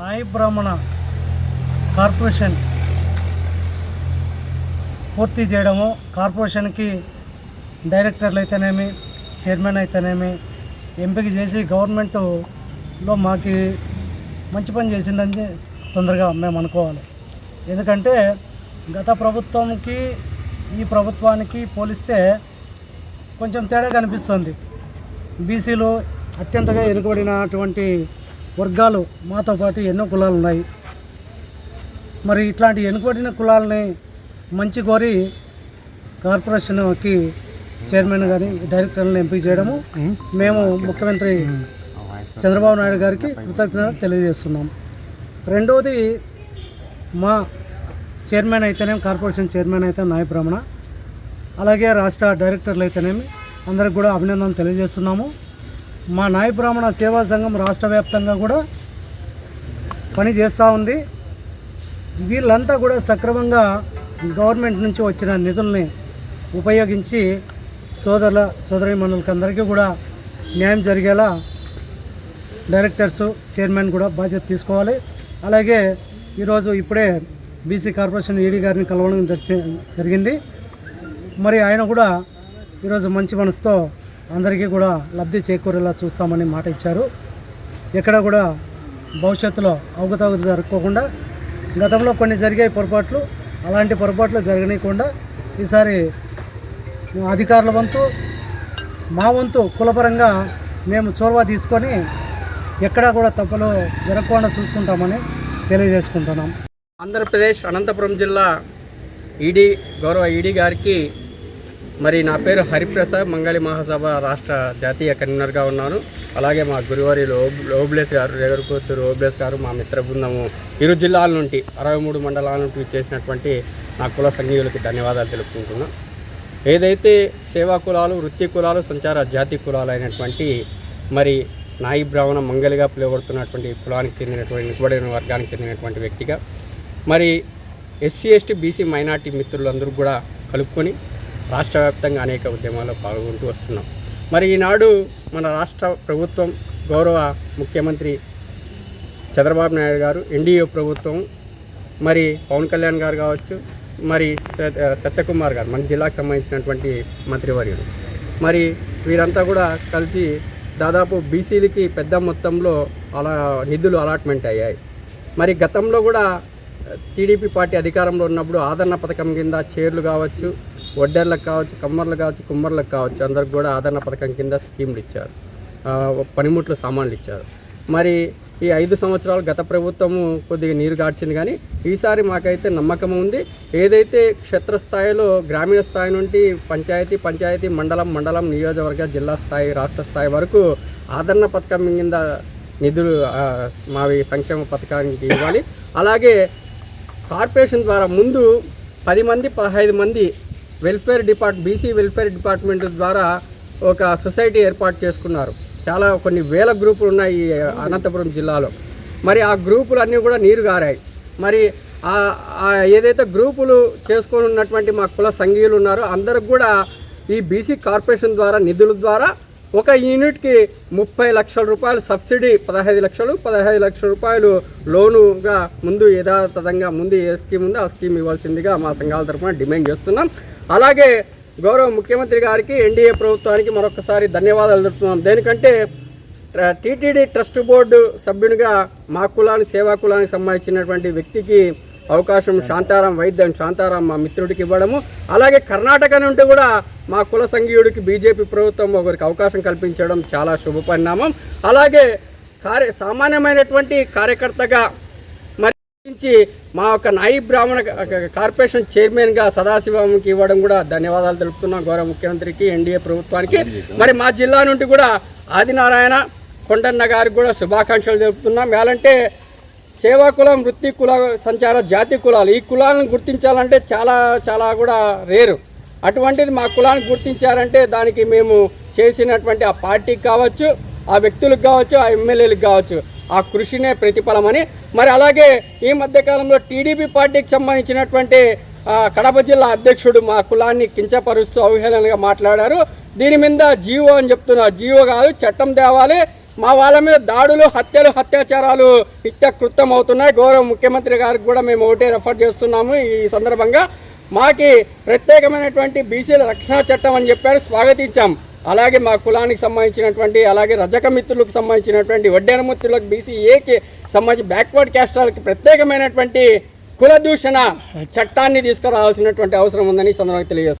నాయ బ్రాహ్మణ కార్పొరేషన్ పూర్తి చేయడము. కార్పొరేషన్కి డైరెక్టర్లు అయితేనేమి చైర్మన్ అయితేనేమి ఎంపిక చేసి గవర్నమెంట్లో మాకు మంచి పని చేసిందని తొందరగా మేము అనుకోవాలి. ఎందుకంటే గత ప్రభుత్వంకి ఈ ప్రభుత్వానికి పోలిస్తే కొంచెం తేడా కనిపిస్తుంది. బీసీలు అత్యంతగా వెనుకబడినటువంటి వర్గాలు మాతో పాటు ఎన్నో కులాలు ఉన్నాయి. మరి ఇట్లాంటి వెనుకబడిన కులాలని మంచి కోరి కార్పొరేషన్కి చైర్మన్ కానీ డైరెక్టర్లను ఎంపిక చేయడము మేము ముఖ్యమంత్రి చంద్రబాబు నాయుడు గారికి కృతజ్ఞతలు తెలియజేస్తున్నాం. రెండవది మా చైర్మన్ అయితేనేమి కార్పొరేషన్ చైర్మన్ అయితే నాయబ్రహ్మణ అలాగే రాష్ట్ర డైరెక్టర్లు అయితేనేమి అందరికి కూడా అభినందనలు తెలియజేస్తున్నాము. మా నాయబ్రాహ్మణ సేవా సంఘం రాష్ట్ర వ్యాప్తంగా కూడా పని చేస్తూ ఉంది. వీళ్ళంతా కూడా సక్రమంగా గవర్నమెంట్ నుంచి వచ్చిన నిధుల్ని ఉపయోగించి సోదరుల సోదరిమణులకి అందరికీ కూడా న్యాయం జరిగేలా డైరెక్టర్స్ చైర్మన్ కూడా బాధ్యత తీసుకోవాలి. అలాగే ఈరోజు ఇప్పుడే బీసీ కార్పొరేషన్ ఈడీ గారిని కలవడం జరిగింది. మరి ఆయన కూడా ఈరోజు మంచి మనసుతో అందరికీ కూడా లబ్ధి చేకూరేలా చూస్తామని మాట ఇచ్చారు. ఎక్కడ కూడా భవిష్యత్తులో అవకతవకలు జరుపుకోకుండా గతంలో కొన్ని జరిగాయి పొరపాట్లు అలాంటి పొరపాట్లు జరగనీయకుండా ఈసారి అధికారుల వంతు మా వంతు కులపరంగా మేము చొరవ తీసుకొని ఎక్కడా కూడా తప్పులు జరగకుండా చూసుకుంటామని తెలియజేసుకుంటున్నాం. ఆంధ్రప్రదేశ్ అనంతపురం జిల్లా ఈడీ గౌరవ ఈడీ గారికి మరి నా పేరు హరిప్రసాద్ మంగళి మహాసభ రాష్ట్ర జాతీయ కన్వీనర్గా ఉన్నాను. అలాగే మా గురువారి ఓబ్లేస్ గారు రేగరకూతురు ఓబ్లేస్ గారు మా మిత్ర బృందము ఇరు జిల్లాల నుండి అరవై మూడు మండలాల నుండి చేసినటువంటి నా కుల సంఘీయులకి ధన్యవాదాలు తెలుపుకుంటున్నాను ఏదైతే సేవా కులాలు వృత్తి కులాలు సంచార జాతి కులాలు అయినటువంటి మరి నాయి బ్రాహ్మణ మంగలిగా పిలువబడుతున్నటువంటి కులానికి చెందినటువంటి నిలబడిన వర్గానికి చెందినటువంటి వ్యక్తిగా మరి ఎస్సీ ఎస్టీ బీసీ మైనార్టీ మిత్రులందరూ కూడా కలుపుకొని రాష్ట్ర వ్యాప్తంగా అనేక ఉద్యమాల్లో పాల్గొంటూ వస్తున్నాం. మరి ఈనాడు మన రాష్ట్ర ప్రభుత్వం గౌరవ ముఖ్యమంత్రి చంద్రబాబు నాయుడు గారు ఎన్డీఏ ప్రభుత్వం మరి పవన్ కళ్యాణ్ గారు కావచ్చు మరి సత్యకుమార్ గారు మన జిల్లాకు సంబంధించినటువంటి మంత్రివర్యుడు మరి వీరంతా కూడా కలిసి దాదాపు బీసీలకి పెద్ద మొత్తంలో అలా నిధులు అలాట్మెంట్ అయ్యాయి. మరి గతంలో కూడా టీడీపీ పార్టీ అధికారంలో ఉన్నప్పుడు ఆదరణ పథకం కింద చైర్లు కావచ్చు వడ్డర్లకు కావచ్చు కమ్మర్లు కావచ్చు కుమ్మర్లకు కావచ్చు అందరికి కూడా ఆదరణ పథకం కింద స్కీమ్లు ఇచ్చారు. పనిముట్లు సామాన్లు ఇచ్చారు. మరి ఈ ఐదు సంవత్సరాలు గత ప్రభుత్వము కొద్దిగా నీరు గాడ్చింది కానీ ఈసారి మాకైతే నమ్మకం ఉంది. ఏదైతే క్షేత్రస్థాయిలో గ్రామీణ స్థాయి నుండి పంచాయతీ పంచాయతీ మండలం మండలం నియోజకవర్గ జిల్లా స్థాయి రాష్ట్ర స్థాయి వరకు ఆదరణ పథకం కింద నిధులు మావి సంక్షేమ పథకానికి ఇవ్వాలి. అలాగే కార్పొరేషన్ ద్వారా ముందు పది మంది పదహైదు మంది welfare depart BC welfare department ద్వారా ఒక సొసైటీ ఏర్పాటు చేసుకున్నారు. చాలా కొన్ని వేల గ్రూపులు ఉన్నాయి ఈ అనంతపురం జిల్లాలో. మరి ఆ గ్రూపులు అన్నీ కూడా నీరు గారాయి. మరి ఆ- ఏదైతే గ్రూపులు చేసుకొని ఉన్నటువంటి మా కుల సంఘీయులు ఉన్నారో అందరికి కూడా ఈ బీసీ కార్పొరేషన్ ద్వారా నిధుల ద్వారా ఒక యూనిట్కి ముప్పై లక్షల రూపాయలు సబ్సిడీ పదహైదు లక్షలు పదహైదు లక్షల రూపాయలు లోనుగా ముందు యథాతథంగా ముందు ఏ స్కీమ్ ఉందో ఆ స్కీమ్ ఇవ్వాల్సిందిగా మా సంఘాల తరఫున డిమాండ్ చేస్తున్నాం. అలాగే గౌరవ ముఖ్యమంత్రి గారికి ఎన్డీఏ ప్రభుత్వానికి మరొకసారి ధన్యవాదాలు తెలుపుతున్నాం. దేనికంటే టీటీడీ ట్రస్ట్ బోర్డు సభ్యునిగా మా కులానికి సేవా కులానికి సంబంధించినటువంటి వ్యక్తికి అవకాశం శాంతారాం వైద్యం శాంతారాం మా మిత్రుడికి ఇవ్వడము. అలాగే కర్ణాటక నుండి కూడా మా కుల సంఘీయుడికి బీజేపీ ప్రభుత్వం ఒకరికి అవకాశం కల్పించడం చాలా శుభ పరిణామం. అలాగే కార్య సామాన్యమైనటువంటి కార్యకర్తగా మరి మా యొక్క నాయి బ్రాహ్మణ కార్పొరేషన్ చైర్మన్గా సదాశివంకి ఇవ్వడం కూడా ధన్యవాదాలు తెలుపుతున్నాం గౌరవ ముఖ్యమంత్రికి ఎన్డీఏ ప్రభుత్వానికి. మరి మా జిల్లా నుండి కూడా ఆదినారాయణ కొండన్న గారికి కూడా శుభాకాంక్షలు తెలుపుతున్నాం. ఎలాంటే సేవా కులం వృత్తి కుల సంచార జాతి కులాలు ఈ కులాలను గుర్తించాలంటే చాలా చాలా కూడా రేరు. అటువంటిది మా కులాన్ని గుర్తించారంటే దానికి మేము చేసినటువంటి ఆ పార్టీకి కావచ్చు ఆ వ్యక్తులకు కావచ్చు ఆ ఎమ్మెల్యేలకు కావచ్చు ఆ కృషినే ప్రతిఫలమని. మరి అలాగే ఈ మధ్యకాలంలో టీడీపీ పార్టీకి సంబంధించినటువంటి కడప జిల్లా అధ్యక్షుడు మా కులాన్ని కించపరుస్తూ అవహేళనగా మాట్లాడారు. దీని మీద జీవో అని చెప్తున్నారు. జీవో కాదు చట్టం తేవాలి. మా వాళ్ళ మీద దాడులు హత్యలు అత్యాచారాలు నిత్యకృత్యం అవుతున్నాయి గౌరవ ముఖ్యమంత్రి గారికి కూడా మేము ఒకటే రెఫర్ చేస్తున్నాము. ఈ సందర్భంగా మాకి ప్రత్యేకమైనటువంటి బీసీల రక్షణ చట్టం అని చెప్పారు స్వాగతించాం. అలాగే మా కులానికి సంబంధించినటువంటి అలాగే రజక మిత్రులకు సంబంధించినటువంటి వడ్డేర మిత్రులకు బీసీ ఏకి సంబంధించి బ్యాక్వర్డ్ క్యాస్ట్రాలకి ప్రత్యేకమైనటువంటి కుల దూషణ చట్టాన్ని తీసుకురావాల్సినటువంటి అవసరం ఉందని సందర్భంగా తెలియజేస్తున్నాం.